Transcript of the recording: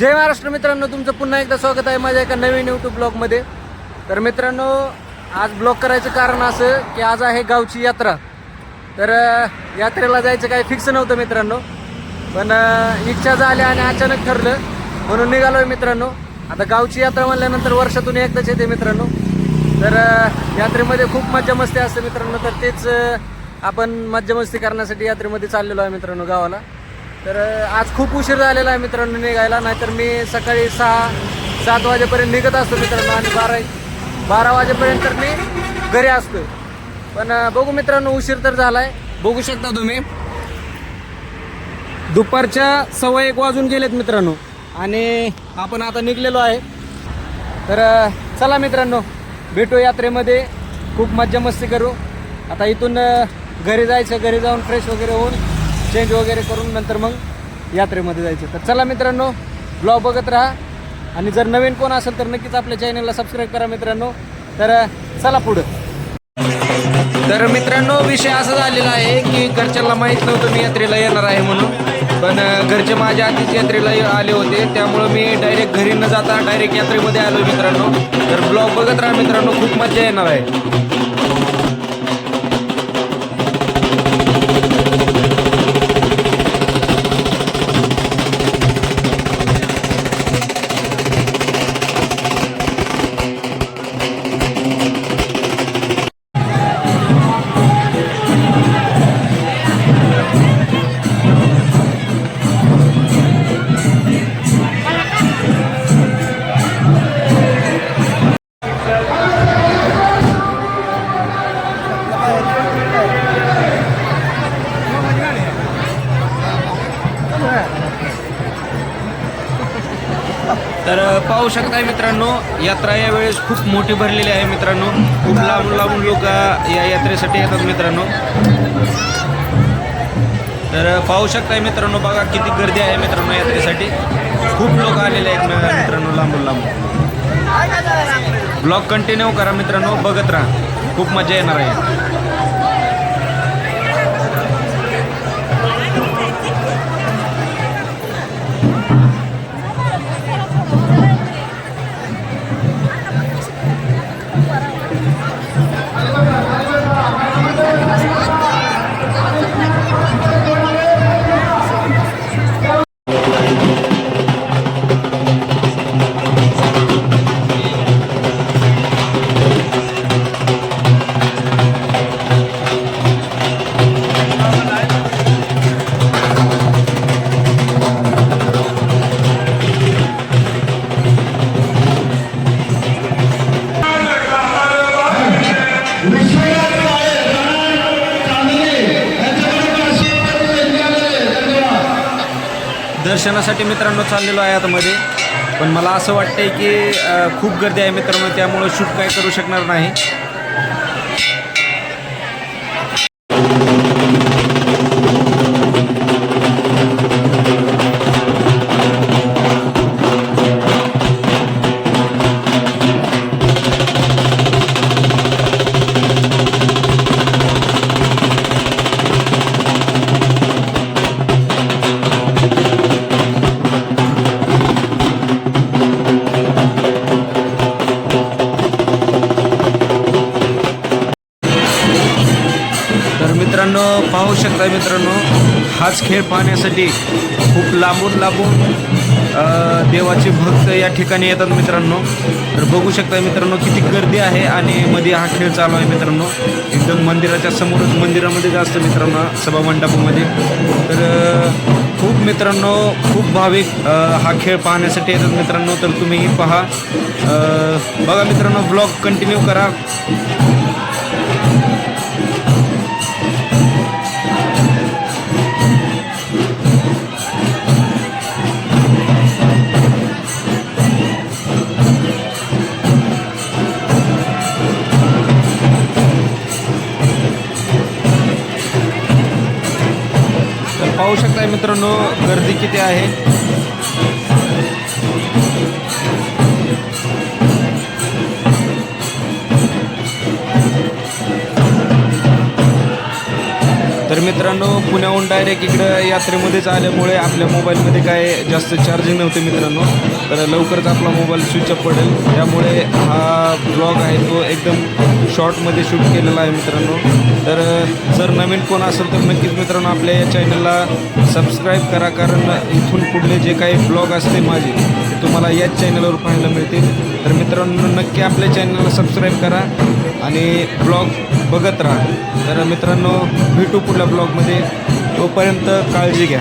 जय महाराष्ट्र मित्रांनो तुमचं पुन्हा एकदा स्वागत आहे माझ्या एका नवीन यूट्यूब ब्लॉगमध्ये तर मित्रांनो आज ब्लॉग करायचं कारण असं की आज आहे गावची यात्रा. तर यात्रेला जायचं काही फिक्स नव्हतं मित्रांनो. पण इच्छा झाली आणि अचानक ठरलं. म्हणून निघालोय मित्रांनो. आता गावची यात्रा म्हणल्यानंतर वर्षातून एकदाच येते मित्रांनो. तर यात्रेमध्ये खूप मज्जा मस्ती असते मित्रांनो. तर तेच आपण मज्जा मस्ती करण्यासाठी यात्रेमध्ये चाललेलो आहे मित्रांनो गावाला. तर आज खूप उशीर झालेला आहे मित्रांनो निघायला नाहीतर मी सकाळी सहा सात वाजेपर्यंत निघत असतो मित्रांनो आणि बारा बारा वाजेपर्यंत तर मी घरी असतो पण बघू मित्रांनो उशीर तर झाला आहे बघू शकता तुम्ही. दुपारच्या सव्वा एक वाजून गेलेत मित्रांनो आणि आपण आता निघलेलो आहे. तर चला मित्रांनो भेटू यात्रेमध्ये. खूप मज्जा मस्ती करू. आता इथून घरी जायचं घरी जाऊन फ्रेश वगैरे होऊन चेंज वगैरे करून नंतर मग यात्रेमध्ये जायचं. तर चला मित्रांनो ब्लॉग बघत राहा. आणि जर नवीन कोण असेल तर नक्कीच आपल्या चॅनलला सबस्क्राईब करा मित्रांनो. तर चला पुढं. तर मित्रांनो विषय असा झालेला आहे की घरच्यांना माहीत नव्हतं मी यात्रेला येणार आहे म्हणून. पण घरचे माझ्या आधीच यात्रेला आले होते. त्यामुळं मी डायरेक्ट घरी न जाता डायरेक्ट यात्रेमध्ये आलो मित्रांनो. तर ब्लॉग बघत राहा मित्रांनो खूप मजा येणार आहे. तर पाहू शकताय मित्रांनो यात्रा यावेळेस खूप मोठी भरलेली आहे मित्रांनो. खूप लांबून लांबून लोक या यात्रेसाठी येतात मित्रांनो. तर पाहू शकताय मित्रांनो बघा किती गर्दी आहे मित्रांनो यात्रेसाठी. खूप लोक आलेले आहेत मित्रांनो लांबून लांबून ब्लॉग कंटिन्यू करा मित्रांनो बघत राहा. खूप मजा येणार आहे. दर्शनासाठी मित्रांनो चाललेलो आहे आतमध्ये. पण मला असं वाटतंय की खूप गर्दी आहे मित्रांनो त्यामुळं शूट काय करू शकणार नाही. शकता मित्रांनो हाच खेळ पाहण्यासाठी खूप लांबून लांबून देवाचे भक्त या ठिकाणी येतात मित्रांनो. तर बघू शकता मित्रांनो किती गर्दी आहे आणि मध्ये हा खेळ चालू आहे मित्रांनो. एकदम मंदिराच्या समोरच मंदिरामध्ये जास्त मित्रांनो सभा मंडपामध्ये. तर खूप मित्रांनो खूप भाविक हा खेळ पाहण्यासाठी येतात मित्रांनो. तर तुम्हीही पहा बघा मित्रांनो ब्लॉग कंटिन्यू करा. पाहू शकताय मित्रांनो गर्दी किती आहे? तर मित्रांनो पुण्याहून डायरेक्ट इकडं यात्रेमध्येच आल्यामुळे आपल्या मोबाईलमध्ये काय जास्त चार्जिंग नव्हते मित्रांनो. तर लवकरच आपला मोबाईल स्विच अप पडेल. त्यामुळे हा ब्लॉग आहे तो एकदम शॉर्टमध्ये शूट केलेला आहे मित्रांनो. तर जर नवीन कोण असेल तर नक्कीच मित्रांनो आपल्या या चॅनलला सबस्क्राईब करा कारण इथून पुढले जे काही ब्लॉग असते माझे ते तुम्हाला याच चॅनलवर पाहायला मिळतील. तर मित्रांनो नक्की आपल्या चॅनलला सबस्क्राईब करा आणि ब्लॉग बघत राहा. तर मित्रांनो भेटू पुढल्या ब्लॉगमध्ये. तोपर्यंत काळजी घ्या.